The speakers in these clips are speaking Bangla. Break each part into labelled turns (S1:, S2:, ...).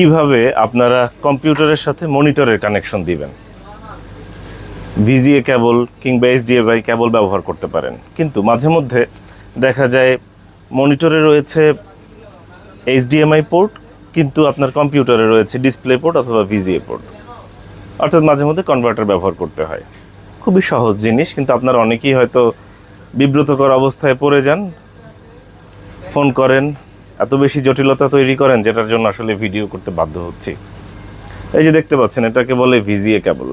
S1: কীভাবে আপনারা কম্পিউটারের সাথে মনিটরের কানেকশন দিবেন? ভিজিএ কেবল কিংবা এইচডিএফআই কেবল ব্যবহার করতে পারেন। কিন্তু মাঝে মধ্যে দেখা যায় মনিটরে রয়েছে এইচডিএমআই পোর্ট, কিন্তু আপনার কম্পিউটারে রয়েছে ডিসপ্লে পোর্ট অথবা ভিজিএ পোর্ট। অর্থাৎ মাঝে মধ্যে কনভার্টার ব্যবহার করতে হয়। খুবই সহজ জিনিস, কিন্তু আপনারা অনেকেই হয়তো বিব্রতকর অবস্থায় পড়ে যান ফোন করেন এত বেশি জটিলতা তৈরি করেন যেটার জন্য আসলে ভিডিও করতে বাধ্য হচ্ছি। এই যে দেখতে পাচ্ছেন, এটাকে বলে ভিজিএ কেবল।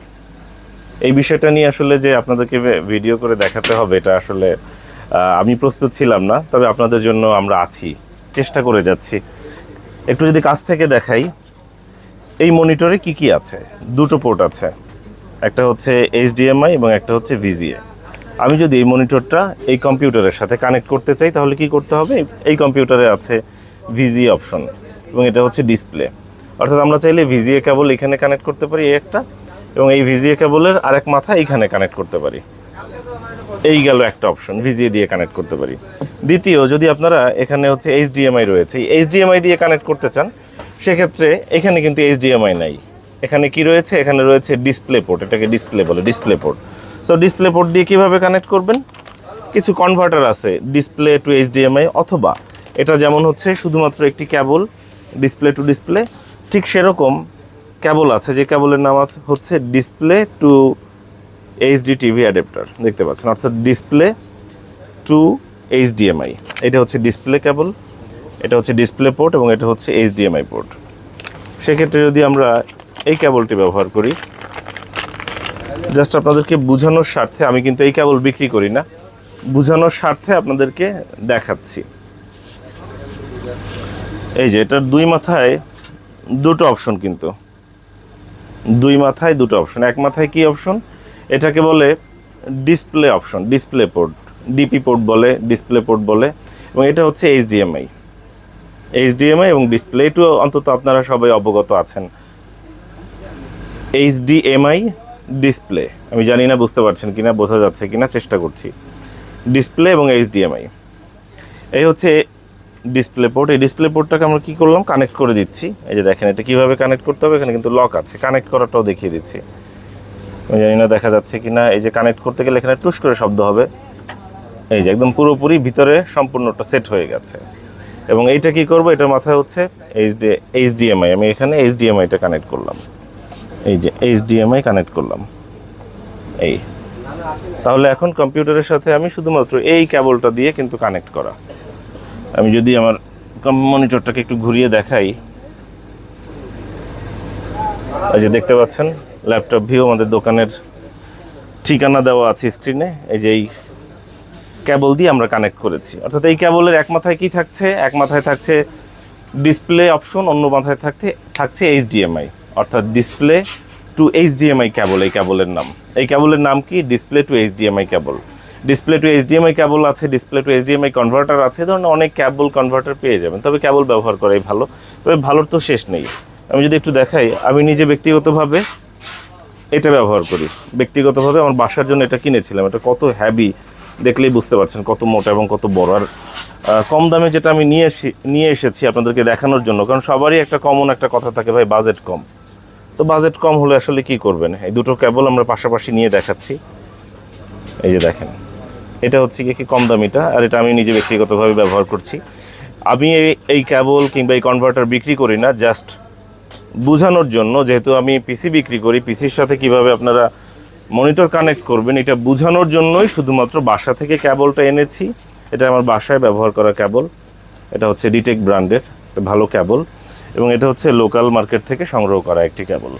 S1: এই বিষয়টা নিয়ে আসলে যে আপনাদেরকে ভিডিও করে দেখাতে হবে, এটা আসলে আমি প্রস্তুত ছিলাম না, তবে আপনাদের জন্য আমরা আছি, চেষ্টা করে যাচ্ছি। একটু যদি কাছ থেকে দেখাই, এই মনিটরে কি কি আছে? দুটো পোর্ট আছে, একটা হচ্ছে এইচডিএমআই এবং একটা হচ্ছে ভিজিএ। আমি যদি এই মনিটরটা এই কম্পিউটারের সাথে কানেক্ট করতে চাই, তাহলে কি করতে হবে? এই কম্পিউটারে আছে ভিজি অপশন এবং এটা হচ্ছে ডিসপ্লে অর্থাৎ আমরা চাইলে ভিজিএ কেবল এখানে কানেক্ট করতে পারি এই একটা এবং এই ভিজিএ কেবলের আরেক মাথা এইখানে কানেক্ট করতে পারি। এই গেল একটা অপশন ভিজিএ দিয়ে কানেক্ট করতে পারি। দ্বিতীয়, যদি আপনারা এখানে হচ্ছে এইচডিএমআই রয়েছে, এই এইচডিএমআই দিয়ে কানেক্ট করতে চান, সেক্ষেত্রে এখানে কিন্তু এইচডিএমআই নাই। এখানে কি রয়েছে? এখানে রয়েছে ডিসপ্লে পোর্ট এটাকে ডিসপ্লে বলে display port so display port দিয়ে কীভাবে কানেক্ট করবেন? কিছু কনভার্টার আছে ডিসপ্লে টু এইচডিএমআই অথবা এটা যেমন হচ্ছে, শুধুমাত্র একটি ক্যাবল ডিসপ্লে টু ডিসপ্লে ঠিক সেরকম ক্যাবল আছে, যে ক্যাবলের নাম আছে, হচ্ছে display to HD TV adapter দেখতে পাচ্ছেন, অর্থাৎ ডিসপ্লে টু এইচডিএমআই এটা হচ্ছে ডিসপ্লে ক্যাবল এটা হচ্ছে ডিসপ্লে পোর্ট এবং এটা হচ্ছে এইচডিএমআই পোর্ট সেক্ষেত্রে যদি আমরা এই ক্যাবলটি ব্যবহার করি জাস্ট আপনাদেরকে বোঝানোর স্বার্থে আমি কিন্তু এই কেবল বিক্রি করি না, বোঝানোর স্বার্থে আপনাদেরকে দেখাচ্ছি। এই যে, এটার দুই মাথায় দুটো অপশন কিন্তু। দুই মাথায় দুটো অপশন। এক মাথায় কি অপশন? এটাকে বলে display option, display port, DP port বলে, ডিসপ্লে পোর্ট বলে, এবং এটা হচ্ছে এইচডিএমআই। এইচডিএমআই এবং ডিসপ্লে একটু অন্তত আপনারা সবাই অবগত আছেন। এইচডিএমআই ডিসপ্লে আমি জানি না, বুঝতে পারছেন কিনা, বোঝা যাচ্ছে কিনা, চেষ্টা করছি। ডিসপ্লে এবং এইচডিএমআই এই হচ্ছে ডিসপ্লে পোর্ট এই ডিসপ্লে পোর্টটাকে আমরা কী করলাম? কানেক্ট করে দিচ্ছি। এই যে দেখেন, এটা কীভাবে কানেক্ট করতে হবে? এখানে কিন্তু লক আছে। কানেক্ট করাটাও দেখিয়ে দিচ্ছি। আমি জানি না, দেখা যাচ্ছে কি না এই যে কানেক্ট করতে গেলে এখানে টুস করে শব্দ হবে। এই যে একদম পুরোপুরি ভিতরে সম্পূর্ণটা সেট হয়ে গেছে। এবং এইটা কি করব? এটার মাথায় হচ্ছে এইচডি এইচডিএমআই আমি এখানে এইচডিএমআইটা কানেক্ট করলাম। এই যে এইচডিএমআই কানেক্ট করলাম। এই। তাহলে এখন কম্পিউটারের সাথে আমি শুধুমাত্র এই কেবলটা দিয়ে কিন্তু কানেক্ট করা। আমি যদি আমার মনিটরটাকে একটু ঘুরিয়ে দেখাই। এই যে দেখতে পাচ্ছেন ল্যাপটপ ভিউ আমাদের দোকানের ঠিকানা দেওয়া আছে স্ক্রিনে এই যে এই কেবল দিয়ে আমরা কানেক্ট করেছি। অর্থাৎ এই কেবলের এক মাথায় কি থাকছে? এক মাথায় থাকছে ডিসপ্লে অপশন অন্য মাথায় থাকতে থাকছে এইচডিএমআই অর্থাৎ ডিসপ্লে টু এইচডিএমআই ক্যাবল এই ক্যাবলের নাম। এই ক্যাবলের নাম কি? Display to HDMI cable display to HDMI cable আছে ডিসপ্লে টু এইচডিএমআই কনভার্টার আছে, এই ধরনের অনেক ক্যাবল কনভার্টার পেয়ে যাবেন। তবে ক্যাবল ব্যবহার করাই ভালো। তবে ভালোর তো শেষ নেই। আমি যদি একটু দেখাই, আমি নিজে ব্যক্তিগতভাবে এটা ব্যবহার করি। ব্যক্তিগতভাবে আমার বাসার জন্য এটা কিনেছিলাম। এটা কত হ্যাভি দেখলেই বুঝতে পারছেন, কত মোটা এবং কত বড়। আর কম দামে যেটা আমি নিয়ে এসে, নিয়ে এসেছি আপনাদেরকে দেখানোর জন্য, কারণ সবারই একটা কমন একটা কথা থাকে, ভাই বাজেট কম। তো বাজেট কম হলে আসলে কি করবেন? এই দুটো কেবল আমরা পাশাপাশি নিয়ে দেখাচ্ছি। এই যে দেখেন, এটা হচ্ছে কি কম দামিটা, আর এটা আমি নিজে ব্যক্তিগতভাবে ব্যবহার করছি। আমি এই- এই কেবল কিংবা এই কনভার্টার বিক্রি করি না জাস্ট বোঝানোর জন্য, যেহেতু আমি পিসি বিক্রি করি পিসির সাথে কীভাবে আপনারা মনিটর কানেক্ট করবেন, এটা বোঝানোর জন্যই শুধুমাত্র বাসা থেকে কেবলটা এনেছি। এটা আমার বাসায় ব্যবহার করা কেবল এটা হচ্ছে ডিটেক ব্র্যান্ডের ভালো কেবল এবং এটা হচ্ছে লোকাল মার্কেট থেকে সংগ্রহ করা একটি কেবল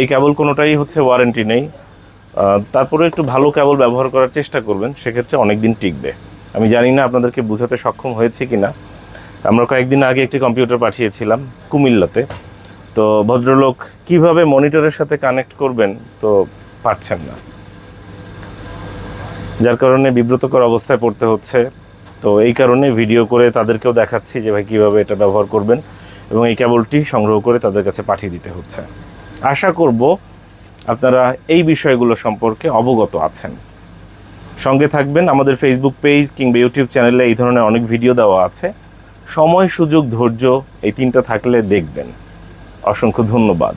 S1: এই কেবল কোনোটাই হচ্ছে ওয়ারেন্টি নেই। তারপরে একটু ভালো কেবল ব্যবহার করার চেষ্টা করবেন, সেক্ষেত্রে অনেক দিন টিকবে। আমি জানি না আপনাদেরকে বোঝাতে সক্ষম হয়েছে কি না আমরা কয়েকদিন আগে একটি কম্পিউটার পাঠিয়েছিলাম কুমিল্লাতে। তো ভদ্রলোক কীভাবে মনিটরের সাথে কানেক্ট করবেন তো পারছেন না। যার কারণে বিব্রতকর অবস্থায় পড়তে হচ্ছে। তো এই কারণে ভিডিও করে তাদেরকেও দেখাচ্ছি যে ভাই কীভাবে এটা ব্যবহার করবেন। এবং এই কেবলটি সংগ্রহ করে তাদের কাছে পাঠিয়ে দিতে হচ্ছে। আশা করব আপনারা এই বিষয়গুলো সম্পর্কে অবগত আছেন। সঙ্গে থাকবেন আমাদের ফেসবুক পেজ কিংবা ইউটিউব চ্যানেলে এই ধরনের অনেক ভিডিও দেওয়া আছে। সময়, সুযোগ, ধৈর্য এই তিনটা থাকলে দেখবেন। অসংখ্য ধন্যবাদ।